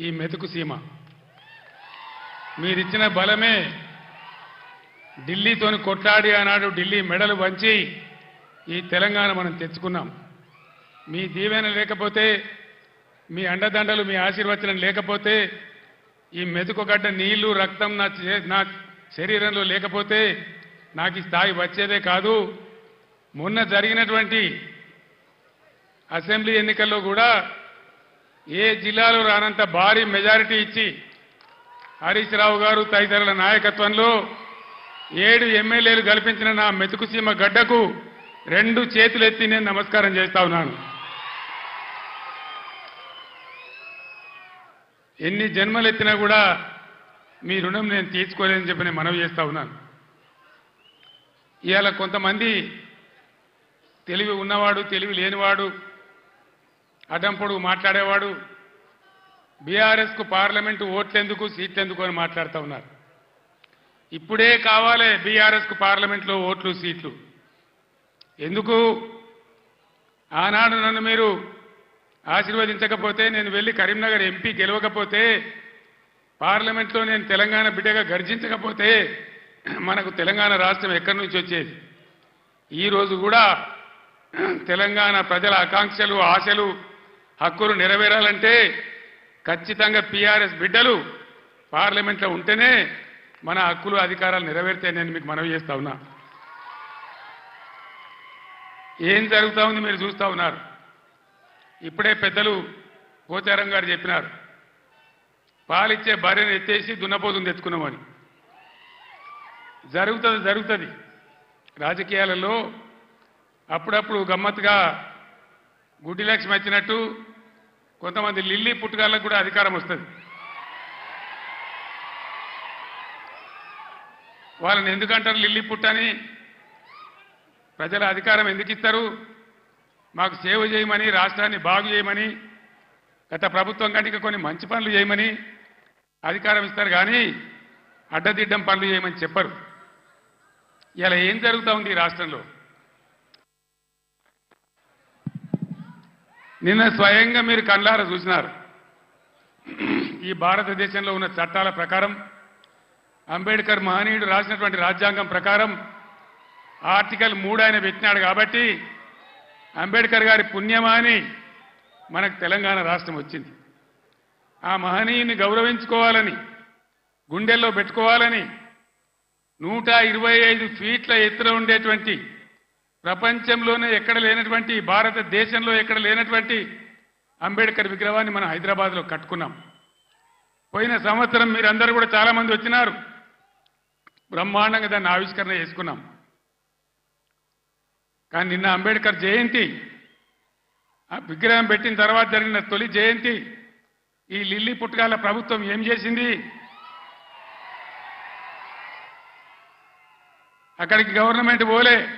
ఈ మెతుకు సీమ. మీరిచ్చిన బలమే ఢిల్లీతోని కొట్లాడి ఆనాడు ఢిల్లీ మెడలు వంచి ఈ తెలంగాణ మనం తెచ్చుకున్నాం. మీ దీవెన లేకపోతే మీ అండదండలు మీ ఆశీర్వచనం లేకపోతే ఈ మెతుకుగడ్డ నీళ్ళు రక్తం నా చే- నా శరీరంలో లేకపోతే నాకు ఈ స్థాయి వచ్చేదే కాదు. మొన్న జరిగినటువంటి అసెంబ్లీ ఎన్నికల్లో కూడా ఏ జిల్లాలో రానంత భారీ మెజారిటీ ఇచ్చి హరీష్ రావు గారు తదితరుల నాయకత్వంలో ఏడు ఎమ్మెల్యేలు కల్పించిన నా మెతుకుసీమ గడ్డకు రెండు చేతులెత్తి నేను నమస్కారం చేస్తా ఉన్నాను. ఎన్ని జన్మలు ఎత్తినా కూడా మీ రుణం నేను తీర్చుకోలేదని చెప్పి నేను మనవి చేస్తా ఉన్నాను. ఇవాళ కొంతమంది తెలివి ఉన్నవాడు తెలివి లేనివాడు అడ్డంపొడు మాట్లాడేవాడు. బీఆర్ఎస్కు పార్లమెంటు ఓట్లెందుకు సీట్లెందుకు అని మాట్లాడుతూ ఉన్నారు. ఇప్పుడే కావాలి బీఆర్ఎస్కు పార్లమెంట్లో ఓట్లు సీట్లు. ఎందుకు? ఆనాడు నన్ను మీరు ఆశీర్వదించకపోతే నేను వెళ్ళి కరీంనగర్ ఎంపీ గెలవకపోతే పార్లమెంట్లో నేను తెలంగాణ బిడ్డగా గర్జించకపోతే మనకు తెలంగాణ రాష్ట్రం ఎక్కడి నుంచి వచ్చేది? ఈ రోజు కూడా తెలంగాణ ప్రజల ఆకాంక్షలు ఆశలు హక్కులు నెరవేరాలంటే ఖచ్చితంగా పీఆర్ఎస్ బిడ్డలు పార్లమెంట్లో ఉంటేనే మన హక్కులు అధికారాలు నెరవేరితే నేను మీకు మనవి చేస్తా ఉన్నా. ఏం జరుగుతా ఉంది మీరు చూస్తా ఉన్నారు. ఇప్పుడే పెద్దలు పోచారం గారు చెప్పినారు. పాలిచ్చే భార్యను ఎత్తేసి దున్నపోతుని తెచ్చుకున్నామని. జరుగుతుంది జరుగుతుంది. రాజకీయాలలో అప్పుడప్పుడు గమ్మత్తుగా గుడ్డి లక్ష్మి వచ్చినట్టు కొంతమంది లిల్లీ పుట్టుగాళ్ళకు కూడా అధికారం వస్తుంది. వాళ్ళని ఎందుకంటారు లిల్లీ పుట్టని ప్రజల అధికారం ఎందుకు ఇస్తారు? మాకు సేవ చేయమని రాష్ట్రాన్ని బాగు చేయమని గత ప్రభుత్వం కంటే కొన్ని మంచి పనులు చేయమని అధికారం ఇస్తారు కానీ అడ్డదిడ్డం పనులు చేయమని చెప్పరు. ఇలా ఏం జరుగుతూ ఉంది ఈ రాష్ట్రంలో? నిన్న స్వయంగా మీరు కళ్ళార చూసినారు. ఈ భారతదేశంలో ఉన్న చట్టాల ప్రకారం అంబేద్కర్ మహనీయుడు రాసినటువంటి రాజ్యాంగం ప్రకారం ఆర్టికల్ మూడు ఆయన పెట్టినాడు కాబట్టి అంబేద్కర్ గారి పుణ్యమా అని మనకు తెలంగాణ రాష్ట్రం వచ్చింది. ఆ మహనీయుని గౌరవించుకోవాలని గుండెల్లో పెట్టుకోవాలని నూట ఇరవై ఐదు ఫీట్ల ఎత్తున ఉండేటువంటి ప్రపంచంలోనే ఎక్కడ లేనటువంటి భారతదేశంలో ఎక్కడ లేనటువంటి అంబేద్కర్ విగ్రహాన్ని మనం హైదరాబాద్లో కట్టుకున్నాం. పోయిన సంవత్సరం మీరందరూ కూడా చాలా మంది వచ్చినారు. బ్రహ్మాండంగా దాన్ని ఆవిష్కరణ చేసుకున్నాం. కానీ నిన్న అంబేద్కర్ జయంతి ఆ విగ్రహం పెట్టిన తర్వాత జరిగిన తొలి జయంతి ఈ లిల్లీ పుట్టగాల ప్రభుత్వం ఏం చేసింది? అక్కడికి గవర్నమెంట్ పోలే.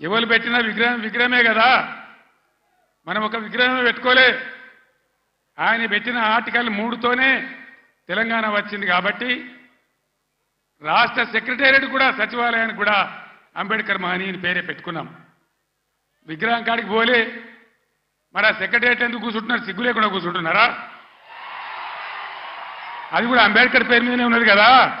ఎవరు పెట్టిన విగ్రహం విగ్రహమే కదా. మనం ఒక విగ్రహమే పెట్టుకోలే. ఆయన పెట్టిన ఆర్టికల్ మూడుతోనే తెలంగాణ వచ్చింది కాబట్టి రాష్ట్ర సెక్రటేరియట్ కూడా సచివాలయానికి కూడా అంబేద్కర్ మహనీయుని పేరే పెట్టుకున్నాం. విగ్రహం కాడికి పోలే. మరి ఆ సెక్రటేరియట్ ఎందుకు కూర్చుంటున్నారు? సిగ్గు లేకుండా కూర్చుంటున్నారా? అది కూడా అంబేద్కర్ పేరు మీదనే ఉన్నది కదా.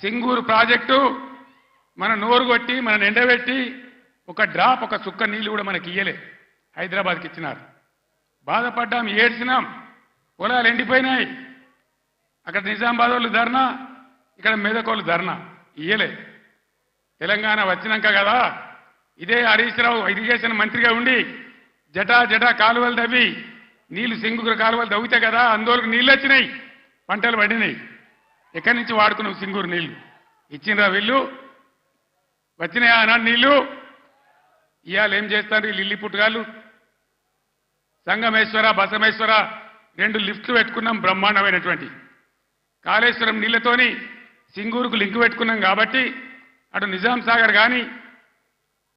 సింగూరు ప్రాజెక్టు మన నోరు కొట్టి మన ఎండబెట్టి ఒక డ్రాప్ ఒక చుక్క నీళ్ళు కూడా మనకి ఇయ్యలే. హైదరాబాద్కి ఇచ్చినారు. బాధపడ్డాం ఏడ్చినాం. పొలాలు ఎండిపోయినాయి. అక్కడ నిజామాబాద్ వాళ్ళు ధర్నా ఇక్కడ మెదకోళ్ళు ధర్నా. ఇయ్యలే. తెలంగాణ వచ్చినాక కదా ఇదే హరీష్ రావు ఇరిగేషన్ మంత్రిగా ఉండి జటా జటా కాలువలు తవ్వి నీళ్ళు సింగుకు కాలువలు తవ్వితే కదా అందులోకి నీళ్ళు వచ్చినాయి పంటలు పడినాయి. ఎక్కడి నుంచి వాడుకున్నాం సింగూరు నీళ్ళు? ఇచ్చిండ్రా వీళ్ళు? వచ్చినాయా ఆనాడు నీళ్ళు? ఇవాళ ఏం చేస్తారు ఈ లిల్లి పుట్టుగాళ్ళు? సంగమేశ్వర బసమేశ్వర రెండు లిఫ్ట్లు పెట్టుకున్నాం బ్రహ్మాండమైనటువంటి. కాళేశ్వరం నీళ్ళతోని సింగూరుకు లింక్ పెట్టుకున్నాం కాబట్టి అటు నిజాం సాగర్ కానీ